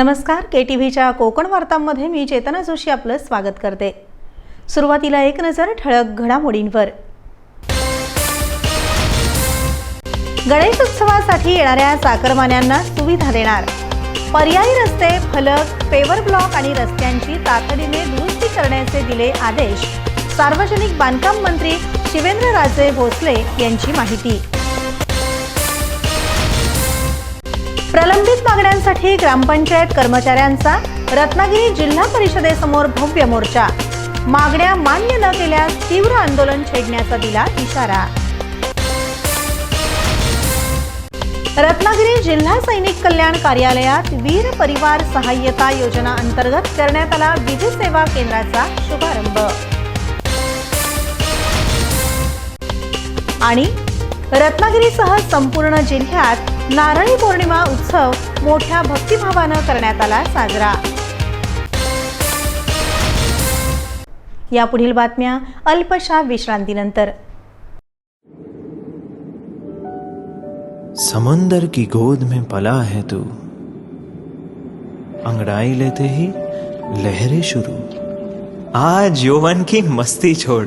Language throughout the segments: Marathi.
नमस्कार के टी व्हीच्या कोकण वार्तांमध्ये मी चेतना जोशी आपलं स्वागत करते. सुरुवातीला एक नजर ठळक घडामोडींवर. गणेशोत्सवासाठी येणाऱ्या चाकरमान्यांना सुविधा देणार. पर्यायी रस्ते फलक पेवर ब्लॉक आणि रस्त्यांची तातडीने दुरुस्ती करण्याचे दिले आदेश. सार्वजनिक बांधकाम मंत्री शिवेंद्रराजे भोसले यांची माहिती. प्रलंबित मागण्यांसाठी ग्रामपंचायत कर्मचाऱ्यांचा रत्नागिरी जिल्हा परिषदेसमोर भव्य मोर्चा. मागण्या मान्य न केल्यास तीव्र आंदोलन छेडण्याचा दिला इशारा. रत्नागिरी जिल्हा सैनिक कल्याण कार्यालयात वीर परिवार सहाय्यता योजना अंतर्गत करण्यात आला विधी सेवा केंद्राचा शुभारंभ. आणि रत्नागिरीसह संपूर्ण जिल्ह्यात नारळी पौर्णिमा उत्सव मोठ्या भक्तिभावानं करण्यात आला साजरा. यापुढील बातम्या अल्पशा विश्रांतीनंतर. समंदर की गोद में पला है तू। अंगड़ाई लेते ही लहरें शुरू। आज यौवन की मस्ती छोड़।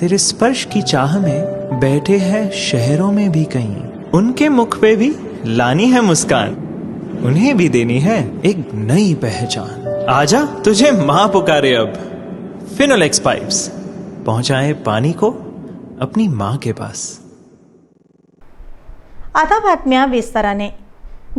तेरे स्पर्श की चाह में बैठे हैं शहरों में भी कहीं। उनके मुख पे भी लानी है मुस्कान। उन्हें भी देनी है एक नई पहचान। आजा तुझे माँ पुकारे अब। फिनोलेक्स पाइप्स पहुंचाए पानी को अपनी माँ के पास। आता बातम्या विस्ताराने।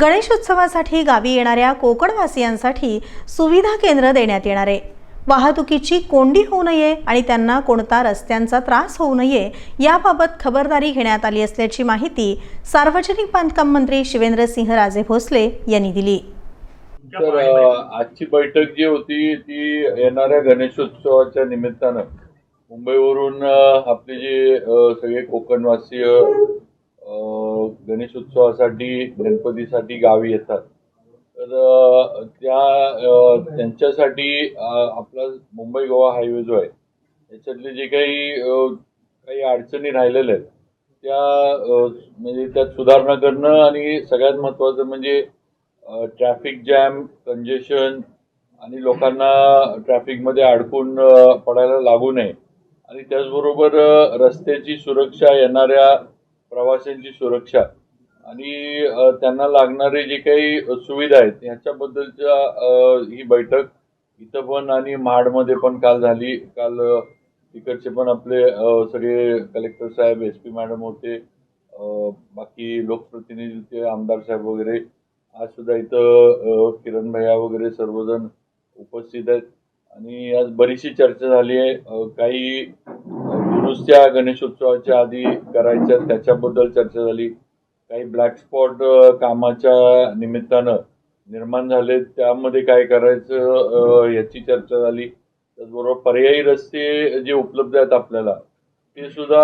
गणेशोत्सवासाठी गावी येणाऱ्या कोकणवासियांसाठी सुविधा केंद्र देण्यात येणार आहे. वाहतुकीची कोंडी होऊ नये आणि त्यांना कोणता रस्त्यांचा त्रास होऊ नये याबाबत खबरदारी घेण्यात आली असल्याची माहिती सार्वजनिक बांधकाम मंत्री शिवेंद्रसिंह राजे भोसले यांनी दिली. तर आजची बैठक जी होती ती येणाऱ्या गणेशोत्सवाच्या निमित्तानं मुंबईवरून आपले जे सगळे कोकणवासीय गणेशोत्सवासाठी गणपतीसाठी गावी येतात. तर त्या त्यांच्यासाठी आपला मुंबई गोवा हायवे जो आहे त्याच्यातले जे काही काही अडचणी राहिलेल्या आहेत त्या म्हणजे त्यात सुधारणा करणं आणि सगळ्यात महत्त्वाचं म्हणजे ट्रॅफिक जॅम कंजेशन आणि लोकांना ट्रॅफिकमध्ये अडकून पडायला लागू नये. आणि त्याचबरोबर रस्त्याची सुरक्षा येणाऱ्या प्रवाशांची सुरक्षा आणि त्यांना लागणारे जे काही सुविधा आहेत ह्याच्याबद्दलच्या ही बैठक इथं पण आणि महाडमध्ये पण काल झाली. काल तिकडचे पण आपले सगळे कलेक्टर साहेब एस पी मॅडम होते बाकी लोकप्रतिनिधी होते आमदार साहेब वगैरे. आज सुद्धा इथं किरण भैया वगैरे सर्वजण उपस्थित आहेत. आणि आज बरीचशी चर्चा झाली आहे. काही दुरुस्त्या गणेशोत्सवाच्या आधी करायच्या त्याच्याबद्दल चर्चा झाली. काही ब्लॅक स्पॉट कामाच्या निमित्तानं निर्माण झाले त्यामध्ये काय करायचं याची चर्चा झाली. त्याचबरोबर पर्यायी रस्ते जे उपलब्ध आहेत आपल्याला ते सुद्धा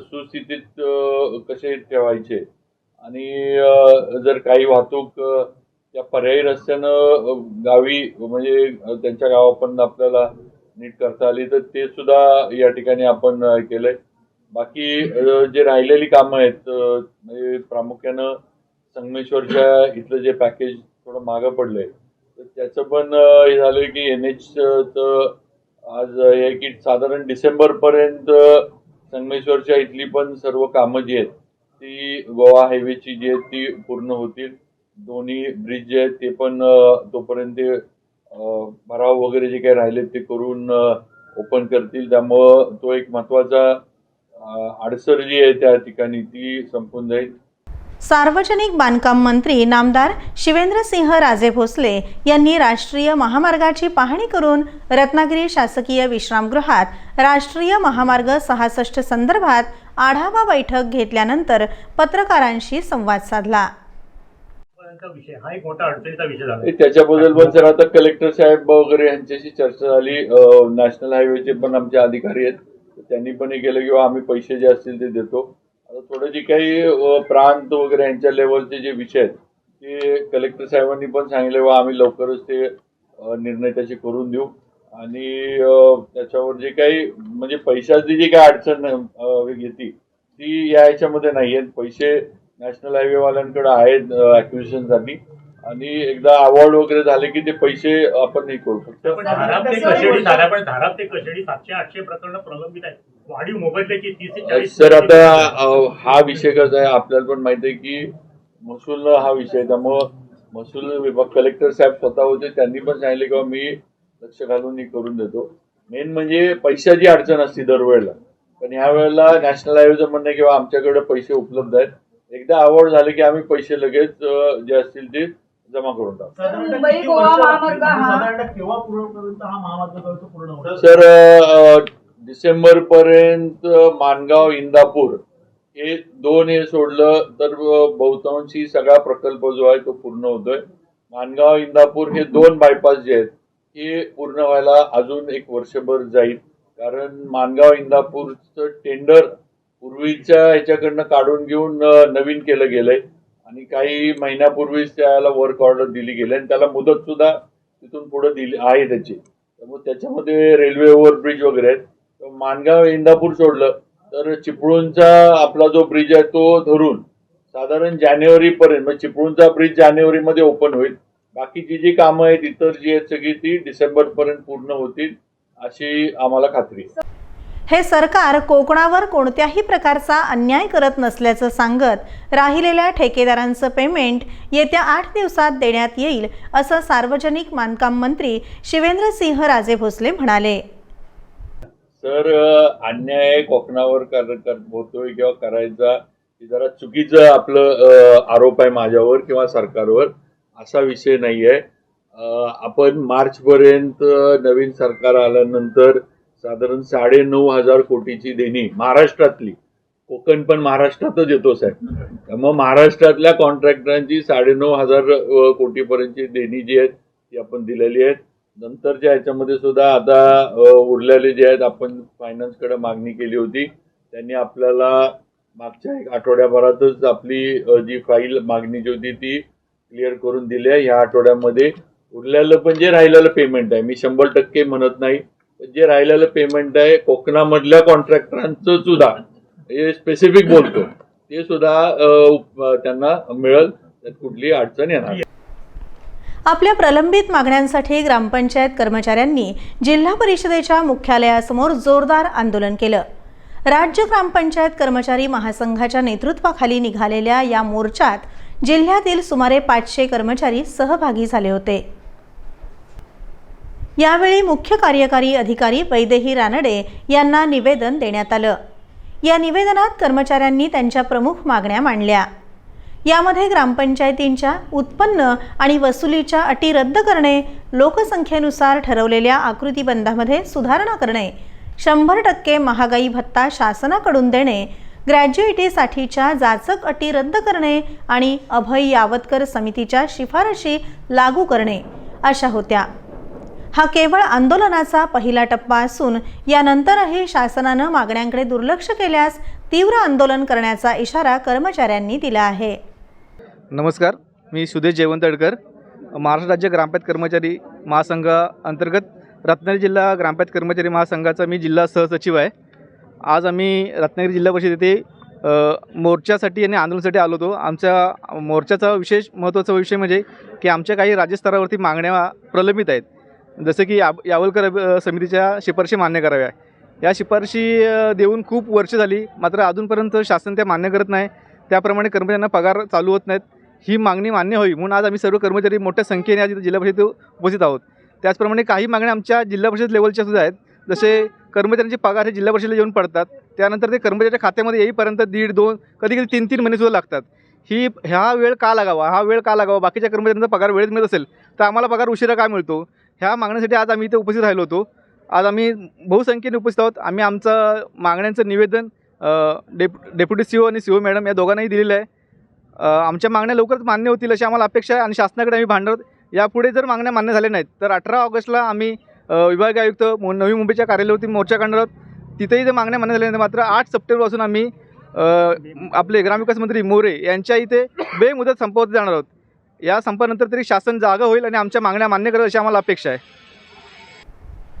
सुस्थितीत कसे ठेवायचे? आणि जर काही वाहतूक त्या पर्यायी रस्त्यानं गावी म्हणजे त्यांच्या गावापर्यंत आपल्याला नीट करता आली तर ते सुद्धा या ठिकाणी आपण केलंय. बाकी जे राहिलेली कामं आहेत म्हणजे प्रामुख्यानं संगमेश्वरच्या इथलं जे पॅकेज थोडं मागं पडलंय तर त्याचं पण हे झालंय की एन एचचं आज हे आहे की साधारण डिसेंबरपर्यंत संगमेश्वरच्या इथली पण सर्व कामं जी आहेत ती गोवा हायवेची जी आहेत ती पूर्ण होतील. दोन्ही ब्रिज जे आहेत ते पण तोपर्यंत ते भराव वगैरे जे काही राहिले ते करून ओपन करतील. त्यामुळं तो एक महत्त्वाचा अडसर जी आहे त्या ठिकाणी ती संपून जाईल. सार्वजनिक बांधकाम मंत्री नामदार शिवेंद्रसिंह राजे भोसले यांनी राष्ट्रीय महामार्गाची पाहणी करून रत्नागिरी शासकीय विश्रामगृहात राष्ट्रीय महामार्ग सहासष्ट संदर्भात आढावा बैठक घेतल्यानंतर पत्रकारांशी संवाद साधला. वाल्यांचा विषय हा एक मोठा अडचणीचा विषय झाला. ते त्याच्याबद्दल पण सर आता कलेक्टर साहेब वगैरे यांच्याशी चर्चा झाली. नॅशनल हायवेचे पण आमचे अधिकारी आहेत. त्यांनी पण हे केलं किंवा आम्ही पैसे जे असतील ते देतो. आता थोडं जे काही प्रांत वगैरे यांच्या लेवलचे जे विषय आहेत ते कलेक्टर साहेबांनी पण सांगितले व आम्ही लवकरच ते निर्णय त्याचे करून देऊ. आणि त्याच्यावर जे काही म्हणजे पैशाची जी काही अडचण अ, ती या याच्यामध्ये नाही आहेत. पैसे नॅशनल हायवेवाल्यांकडे आहेत ॲक्विजिशनसाठी आणि एकदा अवॉर्ड वगैरे झाले की ते पैसे आपण हे करू शकतो. पण धाराप ते कशेडी धारा पण धाराप ते कशेडी सातशे आठशे प्रकरण प्रलंबित आहेत. वाढीव मोबदल्याची तीस ते चाळीस सर आता अ, हा विषय कसा आहे आपल्याला पण माहिती आहे की महसूल हा विषय आहे. त्यामुळं महसूल विभाग कलेक्टर साहेब स्वतः होते त्यांनी पण सांगितले की बाबा मी लक्ष घालून हे करून देतो. मेन म्हणजे पैशाची अडचण असते दरवेळेला. पण ह्या वेळेला नॅशनल हायवेचं म्हणणं आहे की बाबा आमच्याकडे पैसे उपलब्ध आहेत. एकदा अवॉर्ड झाले की आम्ही पैसे लगेच अ, जे असतील ते जमा करून टाकतो मुंबई गोवा महामार्ग हा. साधारणतः केव्हा पूर्णपर्यंत हा महामार्ग जो आहे तो पूर्ण होईल सर डिसेंबर पर्यंत मानगाव इंदापूर हे दोन हे सोडलं तर बहुतांशी सगळा प्रकल्प जो आहे तो पूर्ण होतोय. मानगाव इंदापूर हे दोन बायपास जे आहेत हे पूर्ण व्हायला अजून एक वर्षभर जाईल. कारण मानगाव इंदापूरचं टेंडर पूर्वीच्या ह्याच्याकडनं काढून घेऊन अ, नवीन केलं गेलंय. आणि काही महिन्यापूर्वीच त्याला वर्क ऑर्डर दिली गेली आणि त्याला मुदत सुद्धा तिथून पुढे दिली आहे त्याची. त्यामुळे त्याच्यामध्ये रेल्वे ओव्हरब्रिज वगैरे आहेत. मानगाव इंदापूर सोडलं तर चिपळूणचा आपला जो ब्रिज आहे तो धरून साधारण जानेवारी पर्यंत म्हणजे चिपळूणचा ब्रिज जानेवारीमध्ये ओपन होईल. बाकीची जी कामं आहेत इतर जी आहेत सगळी ती डिसेंबर पर्यंत पूर्ण होतील अशी आम्हाला खात्री आहे. हे सरकार कोकणावर कोणत्याही प्रकारचा अन्याय करत नसल्याचं सांगत राहिलेल्या ठेकेदारांचं पेमेंट येत्या आठ दिवसात देण्यात येईल असं सार्वजनिक बांधकाम मंत्री शिवेंद्रसिंह राजे भोसले म्हणाले. सर अन्याय कोकणावर होतोय किंवा करायचा हे जरा चुकीचं आपलं आरोप आहे माझ्यावर किंवा सरकारवर असा विषय नाही आहे आपण मार्चपर्यंत नवीन सरकार आल्यानंतर साधारण साडे नऊ हजार कोटीची देणी महाराष्ट्रातली. कोकण पण महाराष्ट्रातच येतो साहेब. त्यामुळे महाराष्ट्रातल्या कॉन्ट्रॅक्टरांची साडेनऊ हजार कोटीपर्यंतची देणी जी आहेत ती आपण दिलेली आहेत. नंतरच्या ह्याच्यामध्ये सुद्धा आता उरलेले जे आहेत आपण फायनान्सकडे मागणी केली होती. त्यांनी आपल्याला मागच्या एक आठवड्याभरातच आपली जी फाईल मागणी जी होती ती क्लिअर करून दिली आहे. ह्या आठवड्यामध्ये उरलेलं पण जे राहिलेलं पेमेंट आहे मी शंभर टक्के म्हणत नाही. जे राहिलेलं पेमेंट आहे कोकणामधल्या कॉन्ट्रॅक्टरांचं सुद्धा हे स्पेसिफिक बोलतो. ते सुद्धा त्यांना मिळेल कुठली अडचण येणार आपल्या प्रलंबित मागण्यांसाठी ग्रामपंचायत कर्मचाऱ्यांनी जिल्हा परिषदेच्या मुख्यालयासमोर जोरदार आंदोलन केलं. राज्य ग्रामपंचायत कर्मचारी महासंघाच्या नेतृत्वाखाली निघालेल्या या मोर्चात जिल्ह्यातील सुमारे पाचशे कर्मचारी सहभागी झाले होते. यावेळी मुख्य कार्यकारी अधिकारी वैदेही रानडे यांना निवेदन देण्यात आलं. या निवेदनात कर्मचाऱ्यांनी त्यांच्या प्रमुख मागण्या मांडल्या. यामध्ये ग्रामपंचायतींच्या उत्पन्न आणि वसुलीच्या अटी रद्द करणे लोकसंख्येनुसार ठरवलेल्या आकृतीबंधामध्ये सुधारणा करणे शंभर टक्के महागाई भत्ता शासनाकडून देणे ग्रॅज्युएटीसाठीच्या जाचक अटी रद्द करणे आणि अभय यावतकर समितीच्या शिफारशी लागू करणे अशा होत्या. हा केवळ आंदोलनाचा पहिला टप्पा असून यानंतरही शासनानं मागण्यांकडे दुर्लक्ष केल्यास तीव्र आंदोलन करण्याचा इशारा कर्मचाऱ्यांनी दिला आहे. नमस्कार मी सुदेश जयवंतडकर महाराष्ट्र राज्य ग्रामपंचायत कर्मचारी महासंघ अंतर्गत रत्नागिरी जिल्हा ग्रामपंचायत कर्मचारी महासंघाचा मी जिल्हा सहसचिव आहे. आज आम्ही रत्नागिरी जिल्हा परिषद येथे मोर्चासाठी आणि आंदोलनासाठी आलो होतो. आमच्या मोर्चाचा विशेष महत्त्वाचा विषय म्हणजे की आमच्या काही राज्यस्तरावरती मागण्या प्रलंबित आहेत. जसं की या यावलकर समितीच्या शिफारशी मान्य कराव्या. या शिफारशी देऊन खूप वर्ष झाली. मात्र अजूनपर्यंत शासन त्या मान्य करत नाही. त्याप्रमाणे कर्मचाऱ्यांना पगार चालू होत नाहीत. ही मागणी मान्य होई म्हणून आज आम्ही सर्व कर्मचारी मोठ्या संख्येने आज जिल्हा परिषदेत उपस्थित आहोत. त्याचप्रमाणे काही मागण्या आमच्या जिल्हा परिषद लेवलच्या सुद्धा आहेत. जसे कर्मचाऱ्यांचे पगार हे जिल्हा परिषदेला येऊन पडतात. त्यानंतर ते कर्मचाऱ्याच्या खात्यामध्ये येईपर्यंत दीड दोन कधी कधी तीन तीन महिनेसुद्धा लागतात. ही ह्या वेळ का लागावा? हा वेळ का लागावा? बाकीच्या कर्मचाऱ्यांचा पगार वेळेत मिळत असेल तर आम्हाला पगार उशिरा का मिळतो? ह्या मागण्यासाठी आज आम्ही इथे उपस्थित राहिलो होतो. आज आम्ही बहुसंख्येने उपस्थित आहोत. आम्ही आमचं मागण्यांचं निवेदन डेप डेप्युटी सी ओ आणि सी ओ मॅडम या दोघांनाही दिलेलं आहे. आमच्या मागण्या लवकरच मान्य होतील अशी आम्हाला अपेक्षा आहे आणि शासनाकडे आम्ही भांडत यापुढे जर मागण्या मान्य झाल्या नाहीत तर अठरा ऑगस्टला आम्ही विभाग विभागीय आयुक्त मु- नवी मुंबईच्या कार्यालयावरती मोर्चा काढणार आहोत. तिथेही जर मागण्या मान्य झाल्या नाही मात्र आठ सप्टेंबरपासून आम्ही आपले ग्रामविकास मंत्री मोरे यांच्या इथे बेमुदत संपवत जाणार आहोत. या संपानंतर तरी शासन जागा होईल आणि आमच्या मागण्या मान्य करेल अशी आम्हाला अपेक्षा आहे.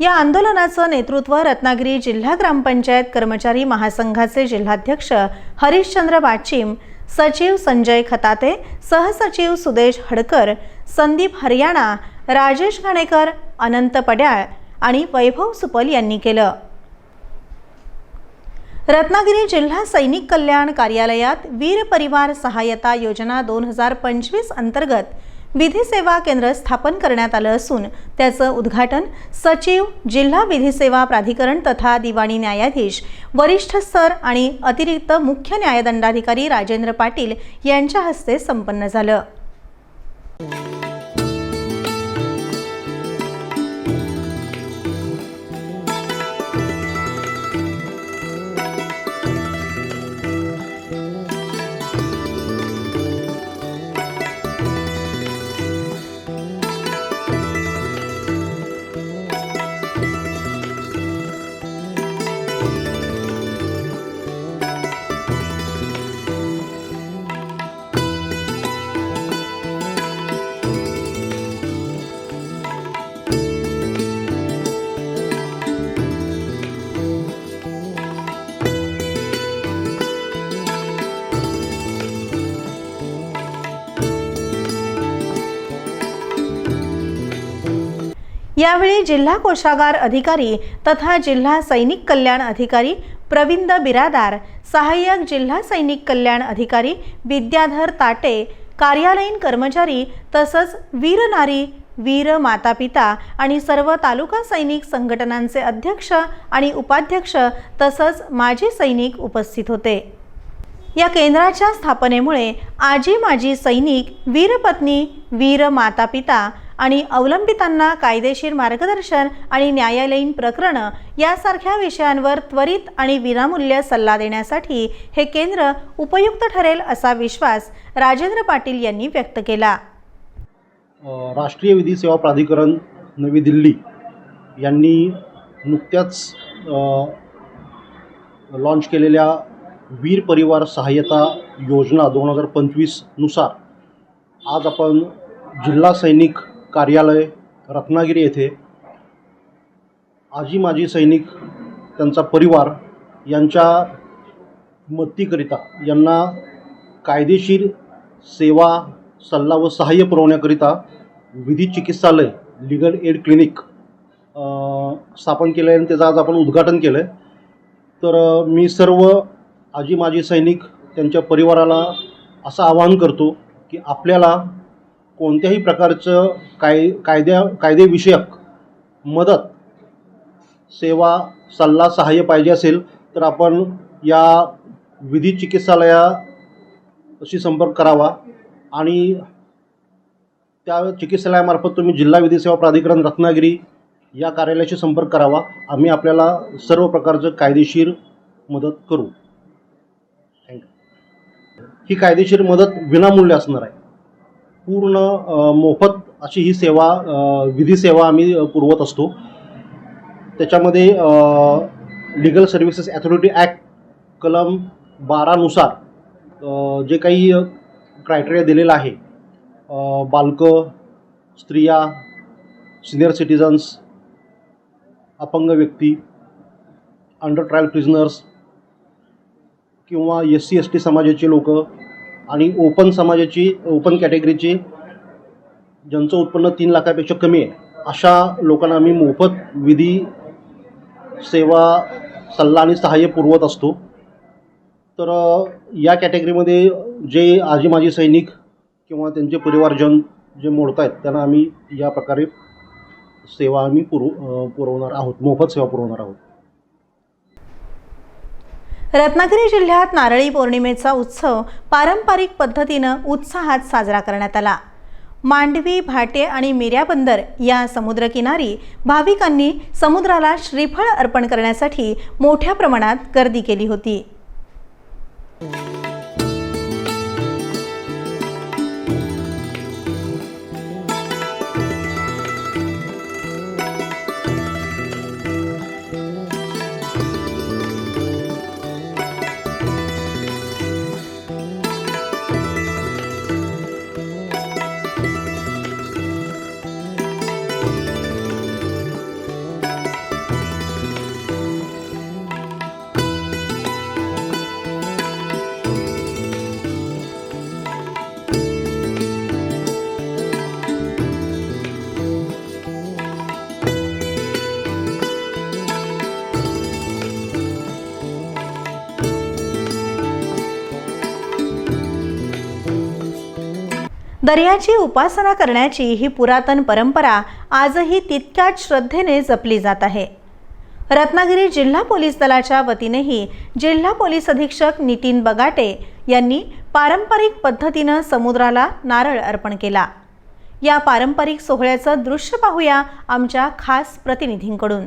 या आंदोलनाचं नेतृत्व रत्नागिरी जिल्हा ग्रामपंचायत कर्मचारी महासंघाचे जिल्हाध्यक्ष हरिश्चंद्र बाचिम सचिव संजय खताते सहसचिव सुदेश हडकर संदीप हरियाणा राजेश घाणेकर अनंत पड्याळ आणि वैभव सुपल यांनी केलं. रत्नागिरी जिल्हा सैनिक कल्याण कार्यालयात वीर परिवार सहायता योजना दोन हजार पंचवीस अंतर्गत विधी सेवा केंद्र स्थापन करण्यात आलं असून त्याचं उद्घाटन सचिव जिल्हा विधी सेवा प्राधिकरण तथा दिवाणी न्यायाधीश वरिष्ठ स्तर आणि अतिरिक्त मुख्य न्यायदंडाधिकारी राजेंद्र पाटील यांच्या हस्ते संपन्न झालं. यावेळी जिल्हा कोषागार अधिकारी तथा जिल्हा सैनिक कल्याण अधिकारी प्रविंद बिरादार सहाय्यक जिल्हा सैनिक कल्याण अधिकारी विद्याधर ताटे कार्यालयीन कर्मचारी तसंच वीर नारी वीर माता पिता आणि सर्व तालुका सैनिक संघटनांचे अध्यक्ष आणि उपाध्यक्ष तसंच माजी सैनिक उपस्थित होते. या केंद्राच्या स्थापनेमुळे आजी माजी सैनिक वीरपत्नी वीर माता पिता आणि अवलंबितांना कायदेशीर मार्गदर्शन आणि न्यायालयीन प्रकरणं यासारख्या विषयांवर त्वरित आणि विनामूल्य सल्ला देण्यासाठी हे केंद्र उपयुक्त ठरेल असा विश्वास राजेंद्र पाटील यांनी व्यक्त केला. राष्ट्रीय विधी सेवा प्राधिकरण नवी दिल्ली यांनी नुकत्याच लॉन्च केलेल्या वीर परिवार सहाय्यता योजना दोन हजार पंचवीसनुसार आज आपण जिल्हा सैनिक कार्यालय रत्नागिरी येथे आजी माजी सैनिक त्यांचा परिवार यांच्या मदतीकरिता यांना कायदेशीर सेवा सल्ला व सहाय्य पुरवण्याकरिता विधी चिकित्सालय लिगल एड क्लिनिक स्थापन केलं आहे आणि त्याचं आज आपण उद्घाटन केलं आहे तर मी सर्व आजी माजी सैनिक त्यांच्या परिवाराला असं आवाहन करतो की आपल्याला कोणत्याही प्रकारचं काय कायद्या कायदेविषयक मदत सेवा सल्ला सहाय्य पाहिजे असेल तर आपण या विधी चिकित्सालयाशी संपर्क करावा आणि त्या चिकित्सालयामार्फत तुम्ही जिल्हा विधी सेवा प्राधिकरण रत्नागिरी या कार्यालयाशी संपर्क करावा. आम्ही आपल्याला सर्व प्रकारचं कायदेशीर मदत करू. थँक्यू ही कायदेशीर मदत विनामूल्य असणार आहे. पूर्ण मोफत अशी ही सेवा विधी सेवा आम्ही पुरवत असतो. त्याच्यामध्ये लिगल सर्व्हिसेस ॲथॉरिटी ॲक्ट कलम बारानुसार जे काही क्रायटेरिया दिलेला आहे बालकं स्त्रिया सिनियर सिटिझन्स अपंग व्यक्ती अंडर ट्रायल प्रिझनर्स किंवा एस सी एस टी समाजाचे लोक आणि ओपन समाजाची ओपन कॅटेगरीची ज्यांचं उत्पन्न तीन लाखापेक्षा कमी आहे अशा लोकांना आम्ही मोफत विधी सेवा सल्ला आणि सहाय्य पुरवत असतो. तर या कॅटेगरीमध्ये जे आजी माजी सैनिक किंवा त्यांचे परिवारजन जे मोडत आहेत त्यांना आम्ही या प्रकारे सेवा आम्ही पुरव पुरवणार आहोत मोफत सेवा पुरवणार आहोत. रत्नागिरी जिल्ह्यात नारळी पौर्णिमेचा उत्सव पारंपरिक पद्धतीनं उत्साहात साजरा करण्यात आला. मांडवी भाटे आणि मिऱ्या बंदर या समुद्रकिनारी भाविकांनी समुद्राला श्रीफळ अर्पण करण्यासाठी मोठ्या प्रमाणात गर्दी केली होती. दर्याची उपासना करण्याची ही पुरातन परंपरा आजही तितक्याच श्रद्धेने जपली जात आहे. रत्नागिरी जिल्हा पोलीस दलाच्या वतीनेही जिल्हा पोलीस अधीक्षक नितीन बगाटे यांनी पारंपरिक पद्धतीनं समुद्राला नारळ अर्पण केला. या पारंपरिक सोहळ्याचं दृश्य पाहूया आमच्या खास प्रतिनिधींकडून.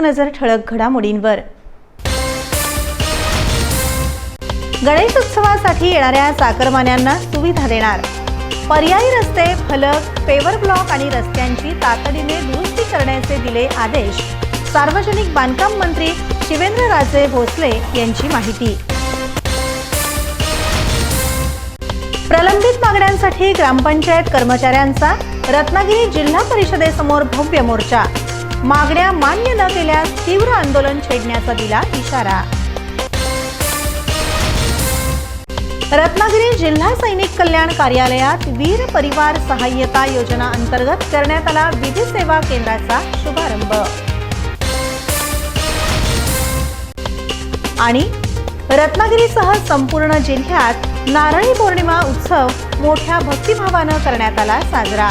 एक नजर ठळक घडामोडींवर. गणेश उत्सवासाठी येणाऱ्या चाकरमान्यांना सुविधा देणार. पर्यायी रस्ते फलक पेवर ब्लॉक आणि रस्त्यांची तातडीने दुरुस्ती करण्याचे दिले आदेश. सार्वजनिक बांधकाम मंत्री शिवेंद्र राजे भोसले यांची माहिती. प्रलंबित मागण्यांसाठी ग्रामपंचायत कर्मचाऱ्यांचा रत्नागिरी जिल्हा परिषदेसमोर भव्य मोर्चा. मागण्या मान्य न केल्यास तीव्र आंदोलन छेडण्याचा दिला इशारा. रत्नागिरी जिल्हा सैनिक कल्याण कार्यालयात वीर परिवार सहाय्यता योजना अंतर्गत करण्यात आला विधी सेवा केंद्राचा शुभारंभ. आणि रत्नागिरीसह संपूर्ण जिल्ह्यात नारळी पौर्णिमा उत्सव मोठ्या भक्तिभावानं करण्यात आला साजरा.